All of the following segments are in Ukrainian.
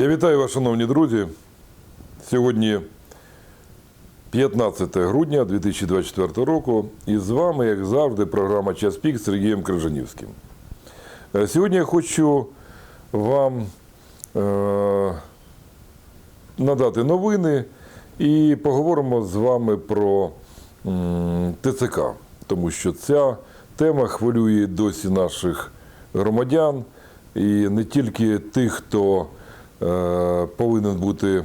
Я вітаю вас, шановні друзі. Сьогодні 15 грудня 2024 року. І з вами, як завжди, програма Час пік з Сергієм Крижанівським. Е, Сьогодні я хочу вам е, надати новини і поговоримо з вами про м, ТЦК, тому що ця тема хвилює досі наших громадян, і не тільки тих, хто повинен бути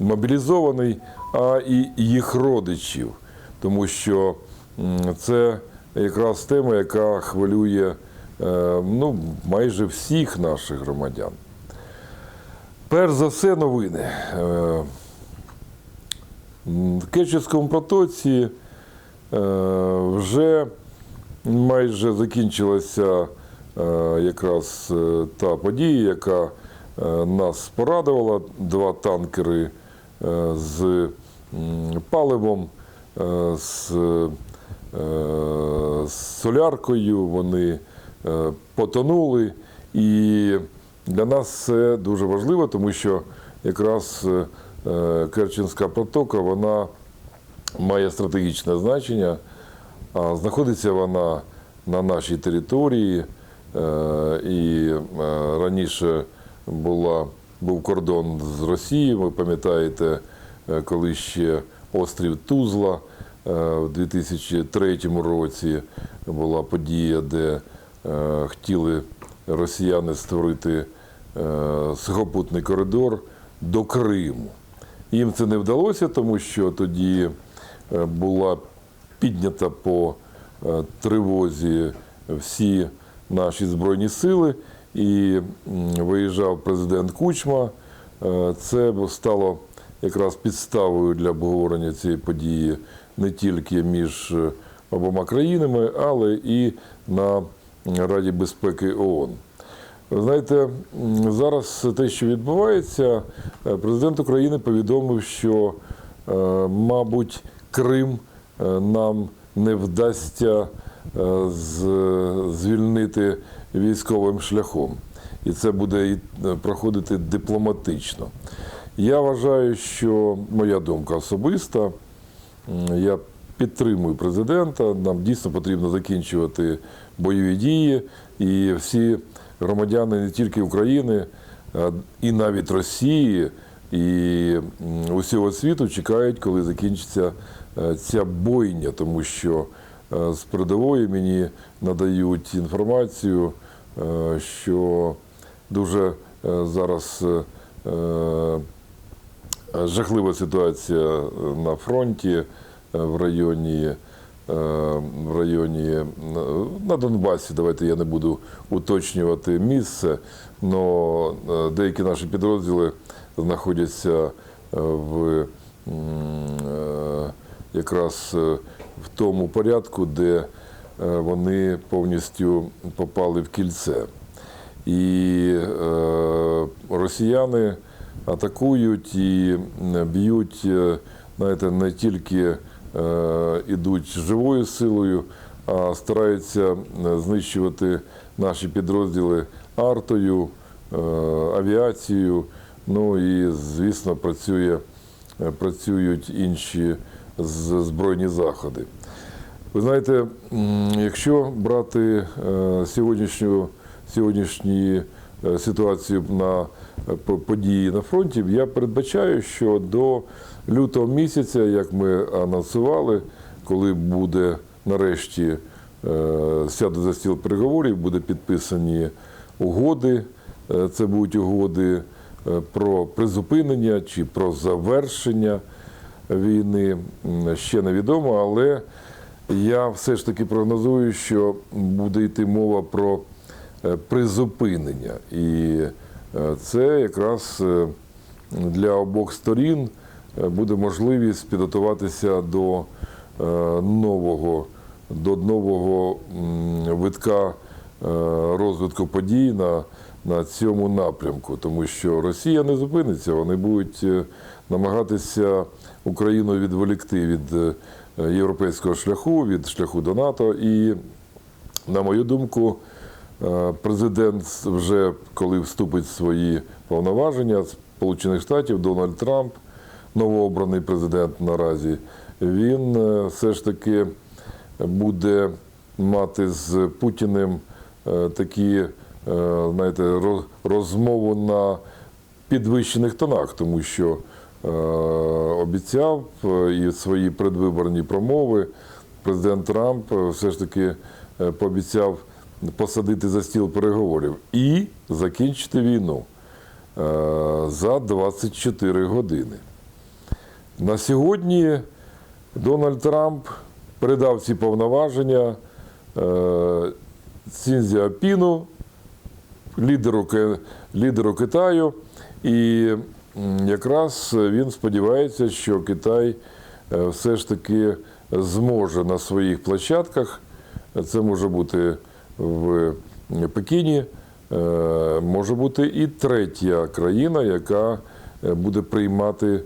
мобілізований, а і їх родичів, тому що це якраз тема, яка хвилює е, ну, майже всіх наших громадян. Перш за все, новини. Е, В Керченському протоці е, вже майже закінчилася е, якраз е, та подія, яка е, нас порадувала. Два танкери е, з паливом, е, з, е, соляркою. Вони е, потонули. І для нас це дуже важливо, тому що якраз е, е, Керченська протока вона має стратегічне значення. А знаходиться вона на нашій території, е, і е, раніше була, був кордон з Росією. Ви пам'ятаєте, е, коли ще острів Тузла е, в 2003 році була подія, де е, хотіли росіяни створити сухопутний коридор до Криму. Їм це не вдалося, тому що тоді була піднята по тривозі всі наші збройні сили, і виїжджав президент Кучма. Е, Це стало якраз підставою для обговорення цієї події не тільки між е, обома країнами, але і на Раді безпеки ООН. Знаєте, зараз те, що відбувається, е, президент України повідомив, що, мабуть, Крим нам не вдасться звільнити військовим шляхом. І це буде е, проходити дипломатично. Я вважаю, що моя думка особиста. Я підтримую президента. Нам дійсно потрібно закінчувати бойові дії, і всі громадяни не тільки України, і навіть Росії, і усього світу чекають, коли закінчиться е, ця бойня, тому що е, з передової мені надають інформацію, що дуже е, зараз е, е, жахлива ситуація е, на фронті е, в районі. е, В районі е, на Донбасі, давайте я не буду уточнювати місце, але деякі наші підрозділи знаходяться е, в е, якраз е, в тому порядку, де е, вони повністю попали в кільце. І е, росіяни атакують і б'ють, е, знаєте, не тільки е, ідуть живою силою, а стараються е, знищувати наші підрозділи артою, е, авіацією. Ну і, звісно, працює, е, працюють інші збройні заходи. Ви знаєте, якщо брати е, сьогоднішню, сьогоднішню е, ситуацію на е, події на фронті, я передбачаю, що до лютого місяця, як ми анонсували, коли буде нарешті сяде за стіл переговорів, буде підписані угоди. Це будуть угоди про призупинення чи про завершення війни. Ще невідомо, але я все ж таки прогнозую, що буде йти мова про е, призупинення. І е, це якраз е, для обох сторін буде можливість підготуватися до нового, до нового витка розвитку подій на, на цьому напрямку, тому що Росія не зупиниться, вони будуть намагатися Україну відволікти від європейського шляху, від шляху до НАТО. І, на мою думку, Е, Президент вже коли вступить в свої повноваження Сполучених Штатів Дональд Трамп, новообраний президент наразі, він е, все ж таки буде мати з Путіним е, такі, е, знаєте, ро- розмову на підвищених тонах, тому що е, обіцяв е, і свої предвиборні промови президент Трамп е, все ж таки е, пообіцяв посадити за стіл переговорів і закінчити війну е, за 24 години. На сьогодні Дональд Трамп передав ці повноваження е, Цзіньцзяпіну, лідеру, лідеру Китаю, і якраз він сподівається, що Китай е, все ж таки зможе на своїх площадках, це може бути в Пекіні, е, може бути і третя країна, яка е, буде приймати е,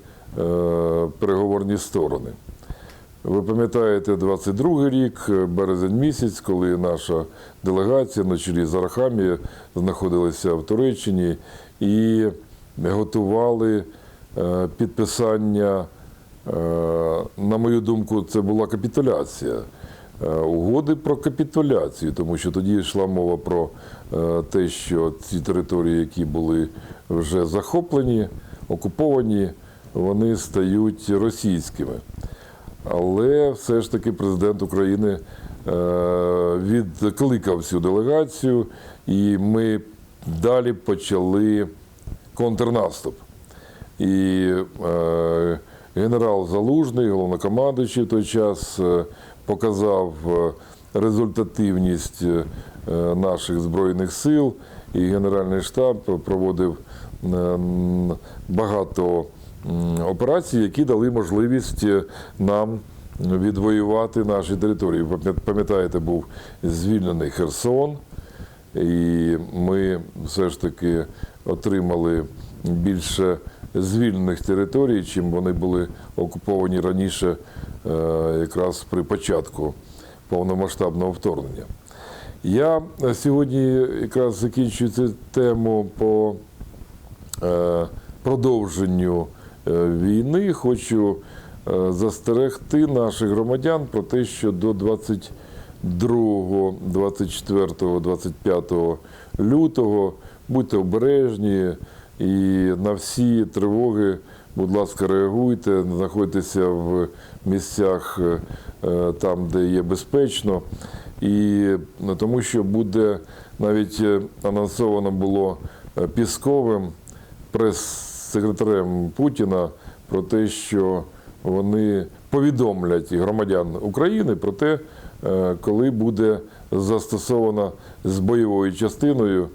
переговорні сторони. Ви пам'ятаєте 22 рік, е, березень місяць, коли наша делегація на чолі з Арахамі знаходилася в Туреччині і готували е, підписання, е, на мою думку, це була капітуляція. е, Угоди про капітуляцію, тому що тоді йшла мова про те, що ці території, які були вже захоплені, окуповані, вони стають російськими. Але все ж таки президент України відкликав цю делегацію, і ми далі почали контрнаступ. І е, генерал Залужний, головнокомандуючий в той час, е, показав е, результативність е, наших збройних сил, і Генеральний штаб проводив багато операцій, які дали можливість нам відвоювати наші території. Пам'ятаєте, був звільнений Херсон, і ми все ж таки отримали більше звільнених територій, чим вони були окуповані раніше, е, якраз при початку повномасштабного вторгнення. Я сьогодні якраз закінчую цю тему по е, продовженню е, війни. Хочу застерегти наших громадян про те, що до 22, 24, 25 лютого будьте обережні і на всі тривоги, будь ласка, реагуйте, знаходьтеся в місцях е, е, там, де є безпечно. І ну, тому що буде навіть е, анонсовано було е, Пісковим прес-секретарем Путіна про те, що вони повідомлять громадян України про те, е, коли буде застосована з бойовою частиною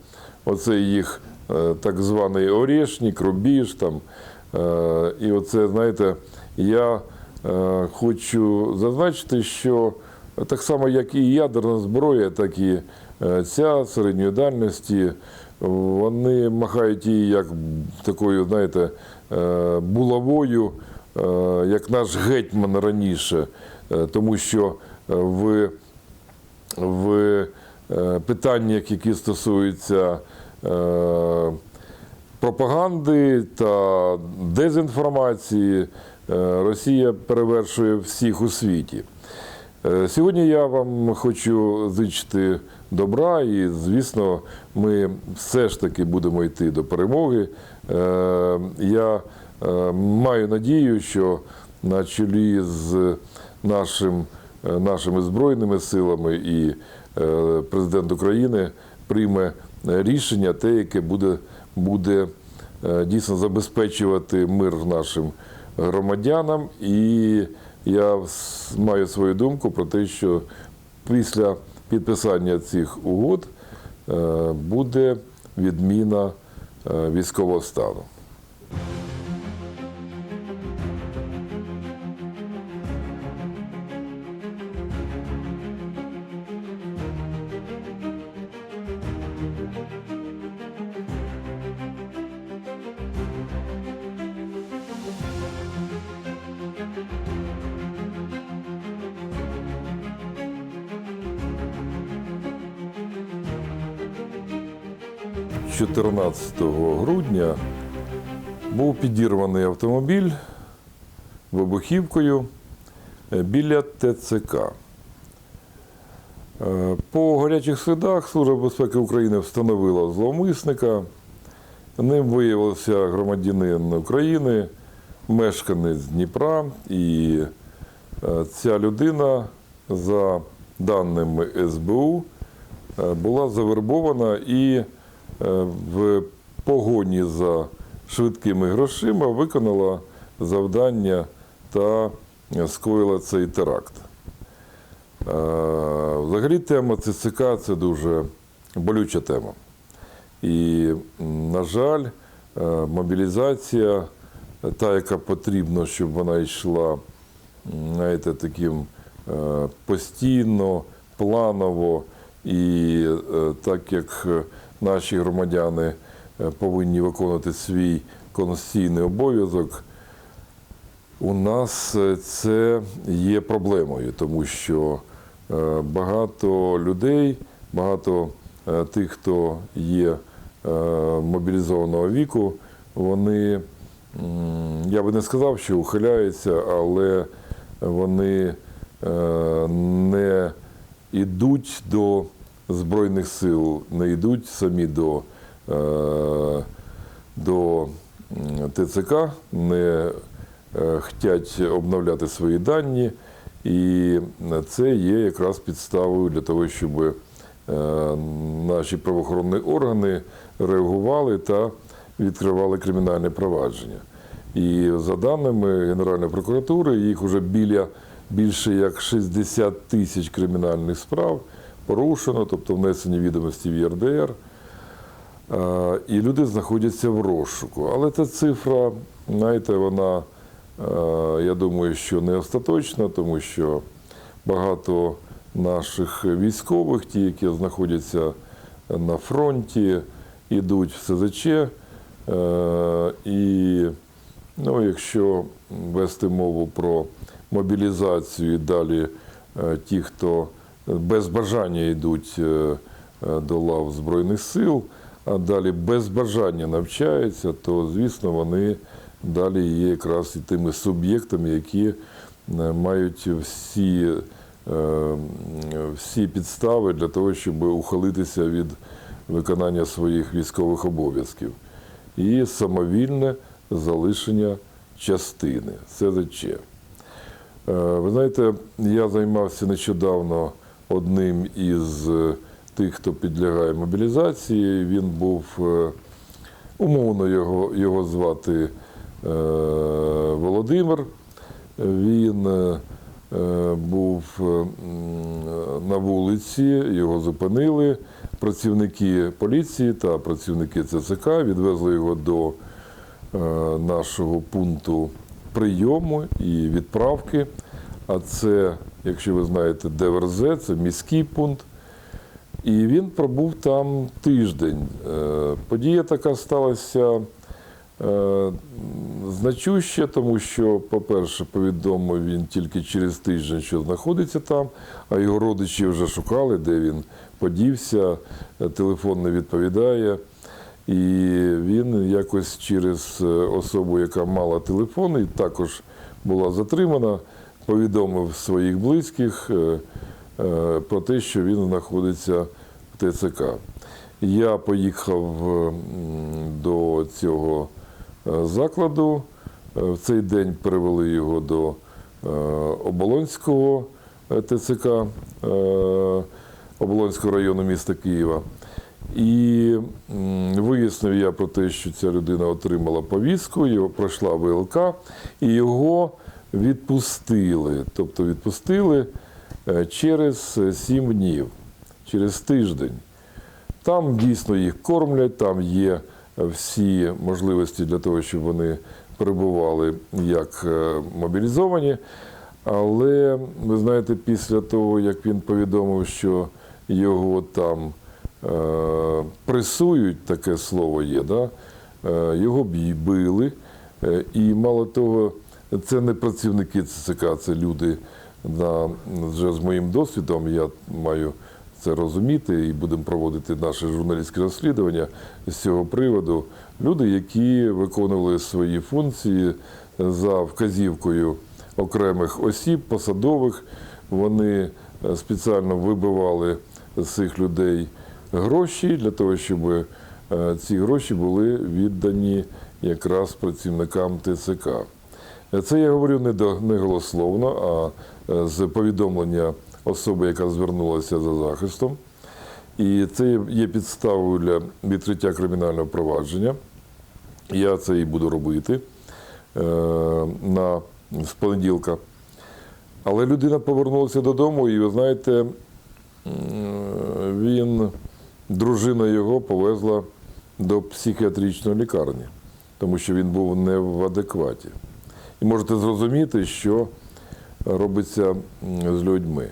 оцей їх е, так званий Орешник, Рубіж там. Е, І оце, знаєте, я е, хочу зазначити, що так само, як і ядерна зброя, так і е, ця середньої дальності, вони махають її як такою, знаєте, е, булавою, е, як наш гетьман раніше, Е, тому що е, в в е, питаннях, які стосуються е, пропаганди та дезінформації, е, Росія перевершує всіх у світі. Сьогодні я вам хочу зичити добра, і, звісно, ми все ж таки будемо йти до перемоги. Я маю надію, що на чолі з нашим, нашими збройними силами і е, президент України прийме рішення, те, яке буде, буде е, дійсно забезпечувати мир нашим громадянам. І я маю свою думку про те, що після підписання цих угод е, буде відміна е, військового стану. 14 грудня був підірваний автомобіль вибухівкою е, біля ТЦК. Е, По гарячих слідах Служба безпеки України встановила зловмисника. Ним виявився громадянин України, мешканець Дніпра, і е, ця людина, за даними СБУ, була завербована і в погоні за швидкими грошима виконала завдання та е, скоїла цей теракт. Е, Взагалі тема ЦЦК це дуже болюча тема. І, на жаль, е, мобілізація, е, та, яка потрібна, щоб вона йшла знаєте, таким е, постійно, планово, і е, так як е, наші громадяни е, повинні виконувати свій конституційний обов'язок, у нас е, це є проблемою, тому що е, багато людей, багато тих, хто є мобілізованого віку, вони, я би не сказав, що ухиляються, але вони не йдуть до Збройних сил, не йдуть самі до, е, до ТЦК, не е, хотять обновляти свої дані, і це є якраз підставою для того, щоб е, наші правоохоронні органи реагували та відкривали кримінальне провадження. І за даними Генеральної прокуратури, їх вже біля більше як 60 тисяч кримінальних справ порушено, тобто внесені відомості в ЄРДР. Е, І люди знаходяться в розшуку. Але ця цифра, знаєте, вона, е, я думаю, що не остаточна, тому що багато наших військових, ті, які знаходяться на фронті, йдуть в СЗЧ. Е, І ну, якщо вести мову про мобілізацію і далі ті, хто без бажання йдуть е, е, до лав Збройних сил, а далі без бажання навчаються, то звісно вони далі є якраз і тими суб'єктами, які е, мають всі, всі підстави для того, щоб ухилитися від виконання своїх військових обов'язків. І самовільне залишення частини СЗЧ. Е, Ви знаєте, я займався нещодавно одним із е, тих, хто підлягає мобілізації. Він був е, умовно його, його звати е, Володимир. Він був на вулиці, його зупинили. Працівники поліції та працівники ЦЦК відвезли його до нашого пункту прийому і відправки. А це, якщо ви знаєте, ДВРЗ, це міський пункт. І він пробув там тиждень. Е, Подія така сталася е, значуща, тому що, по-перше, повідомив він тільки через тиждень, що знаходиться там, а його родичі вже шукали, де він подівся, е, телефон не відповідає. І він якось через особу, яка мала телефон, і також була затримана, повідомив своїх близьких е, е, про те, що він знаходиться в ТЦК. Я поїхав до цього е, закладу. Е, В цей день перевели його до е, Оболонського е, ТЦК е, Оболонського району міста Києва. І вияснив я про те, що ця людина отримала повістку, його пройшла ВЛК, і його відпустили. Тобто відпустили е, через 7 днів, через тиждень. Там дійсно їх кормлять, там є всі можливості для того, щоб вони перебували як е, мобілізовані. Але ви знаєте, після того, як він повідомив, що його там е, пресують, таке слово є, да? е, його били. Е, і мало того, це не працівники ЦСК, це люди на, вже з моїм досвідом. Я маю це розуміти і будемо проводити наше журналістське розслідування з цього приводу. Люди, які виконували свої функції за вказівкою окремих осіб, посадових, вони е, спеціально вибивали з цих людей гроші для того, щоб е, ці гроші були віддані якраз працівникам ТЦК. Це я говорю не, до, не голословно, а е, з повідомлення особи, яка звернулася за захистом. І це є підставою для відкриття кримінального провадження. Я це і буду робити е, на, з понеділка. Але людина повернулася додому, і ви знаєте, він, дружина його повезла до психіатричної лікарні, тому що він був не в адекваті. І можете зрозуміти, що робиться з людьми.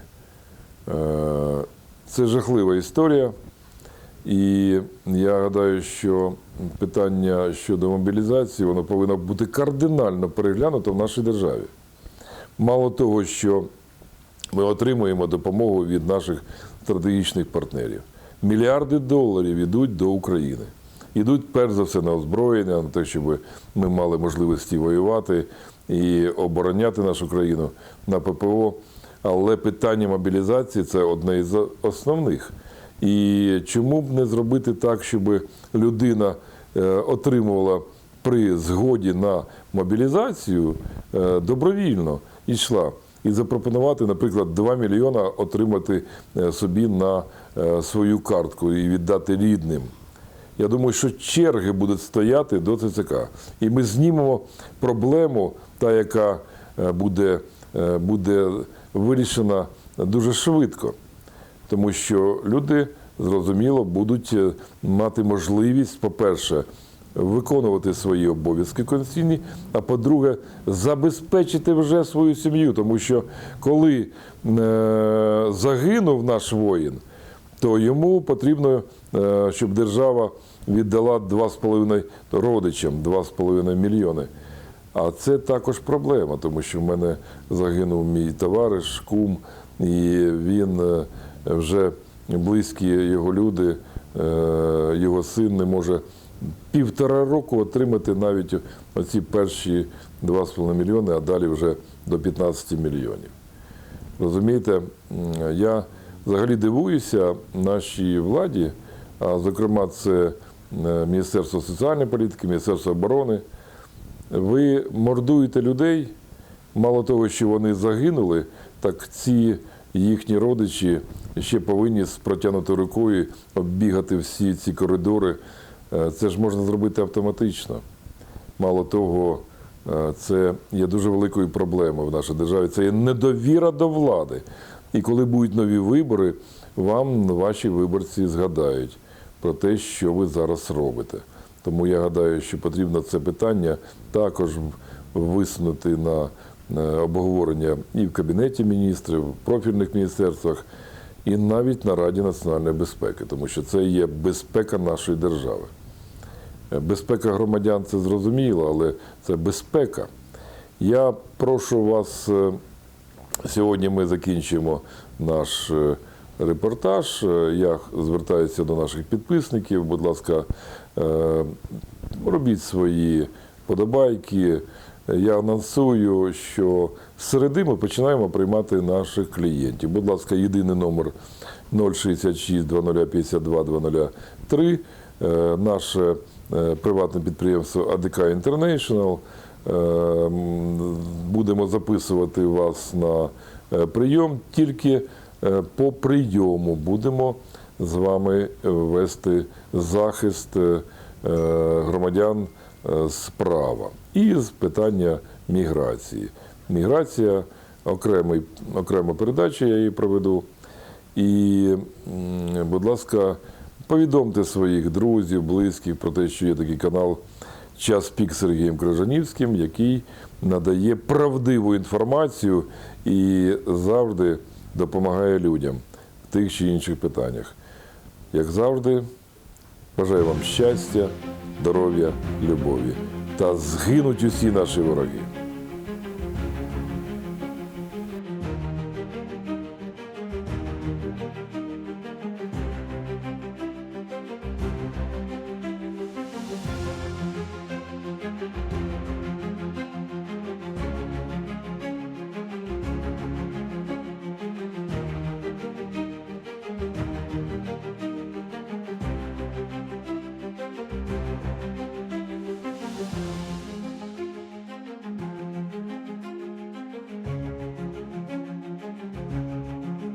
Е, Це жахлива історія. І я гадаю, що питання щодо мобілізації воно повинно бути кардинально переглянуто в нашій державі. Мало того, що ми отримуємо допомогу від наших стратегічних партнерів. Мільярди доларів йдуть до України. Йдуть перш за все на озброєння, на те, щоб ми мали можливості воювати і обороняти нашу країну на ППО. Але питання мобілізації це одне із основних. І чому б не зробити так, щоб людина е, отримувала при згоді на мобілізацію е, добровільно йшла і запропонувати, наприклад, 2 мільйона отримати е, собі на свою картку і віддати рідним. Я думаю, що черги будуть стояти до ТЦК. І ми знімемо проблему, та, яка е, буде, е, буде вирішена дуже швидко. Тому що люди, зрозуміло, будуть е, мати можливість, по-перше, виконувати свої обов'язки конституційні, а по-друге, забезпечити вже свою сім'ю. Тому що коли загинув наш воїн, то йому потрібно, щоб держава віддала 2,5 родичам, 2,5 мільйони. А це також проблема, тому що в мене загинув мій товариш, кум, і він е, вже близькі його люди, е, його син не може півтора року отримати навіть оці перші 2,5 мільйони, а далі вже до 15 мільйонів. Розумієте, я взагалі дивуюся нашій владі, а зокрема, це е, Міністерство соціальної політики, Міністерство оборони. Ви мордуєте людей, мало того, що вони загинули, так ці їхні родичі ще повинні з протягнутою рукою оббігати всі ці коридори. Е, Це ж можна зробити автоматично. Мало того, е, це є дуже великою проблемою в нашій державі. Це є недовіра до влади. І коли будуть нові вибори, вам ваші виборці згадають про те, що ви зараз робите. Тому я гадаю, що потрібно це питання також висунути на на обговорення і в Кабінеті міністрів, в профільних міністерствах, і навіть на Раді національної безпеки, тому що це є безпека нашої держави. Безпека громадян це зрозуміло, але це безпека. Я прошу вас, е, сьогодні ми закінчуємо наш е, репортаж. Е, Я звертаюся до наших підписників. Будь ласка, е, робіть свої подобайки. Я анонсую, що з середи ми починаємо приймати наших клієнтів. Будь ласка, єдиний номер 066 2052 203. Е, Наше е, приватне підприємство АДК International. Е, Будемо записувати вас на е, прийом. Тільки е, по прийому будемо з вами вести захист е, громадян е, з права і з питання міграції. Міграція окремий, окрема передача, я її проведу. І, будь ласка, повідомте своїх друзів, близьких про те, що є такий канал Час пік Сергієм Крижанівським, який надає правдиву інформацію і завжди допомагає людям в тих чи інших питаннях. Як завжди, бажаю вам щастя, здоров'я, любові. Та згинуть усі наші вороги.